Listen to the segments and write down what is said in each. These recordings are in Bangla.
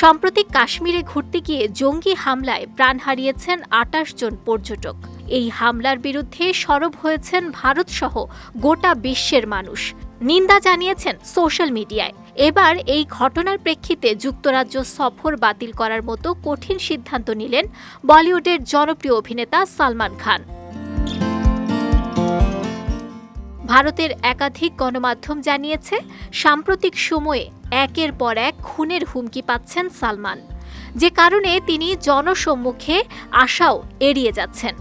সম্প্রতি কাশ্মীরে ঘুরতে গিয়ে জঙ্গি হামলায় প্রাণ হারিয়েছেন আটাশ জন পর্যটক। এই হামলার বিরুদ্ধে সরব হয়েছেন ভারতসহ গোটা বিশ্বের মানুষ। নিন্দা জানিয়েছেন সোশ্যাল মিডিয়ায়। এবার এই ঘটনার প্রেক্ষিতে যুক্তরাজ্য সফর বাতিল করার মতো কঠিন সিদ্ধান্ত নিলেন বলিউডের জনপ্রিয় অভিনেতা সালমান খান। ভারতের একাধিক গণমাধ্যম জানিয়েছে, সাম্প্রতিক সময়ে একের পর এক খুনের হুমকি পাচ্ছেন সালমান। যে কারণে তিনি জনসম্মুখে আশাও এড়িয়ে যাচ্ছেন।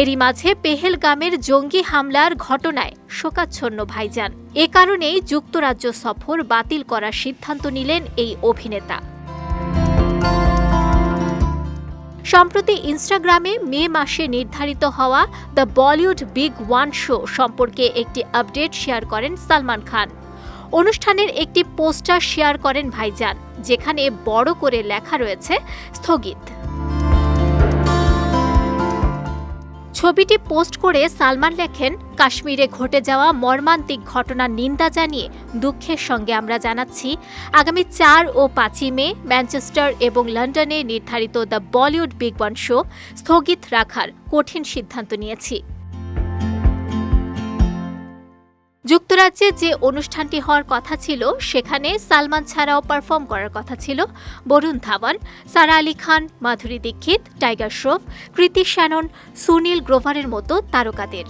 এরই মাঝে পেহেলগামের জঙ্গি হামলার ঘটনায় শোকাচ্ছন্ন ভাইজান। এ কারণেই যুক্তরাজ্য সফর বাতিল করার সিদ্ধান্ত নিলেন এই অভিনেতা। সম্প্রতি ইনস্টাগ্রামে মে মাসে নির্ধারিত হওয়া the Bollywood Big One Show সম্পর্কে একটি আপডেট শেয়ার করেন সালমান খান। অনুষ্ঠানের একটি পোস্টার শেয়ার করেন ভাইজান, যেখানে বড় করে লেখা রয়েছে স্থগিত। ছবিটি পোস্ট করে সালমান লেখেন, কাশ্মীরে ঘটে যাওয়া মর্মান্তিক ঘটনার নিন্দা জানিয়ে দুঃখের সঙ্গে আমরা জানাচ্ছি, আগামী চার ও পাঁচই মে ম্যানচেস্টার এবং লন্ডনে নির্ধারিত the Bollywood Big One Show স্থগিত রাখার কঠিন সিদ্ধান্ত নিয়েছি। যুক্তরাজ্যে যে অনুষ্ঠানটি হওয়ার কথা ছিল, সেখানে সালমান ছাড়াও পারফর্ম করার কথা ছিল। বরুণ ধাওয়ান, সারা আলী খান, মাধুরী দীক্ষিত, টাইগার শ্রফ, কৃতি শ্যানন, সুনীল গ্রোভারের মতো তারকাদের।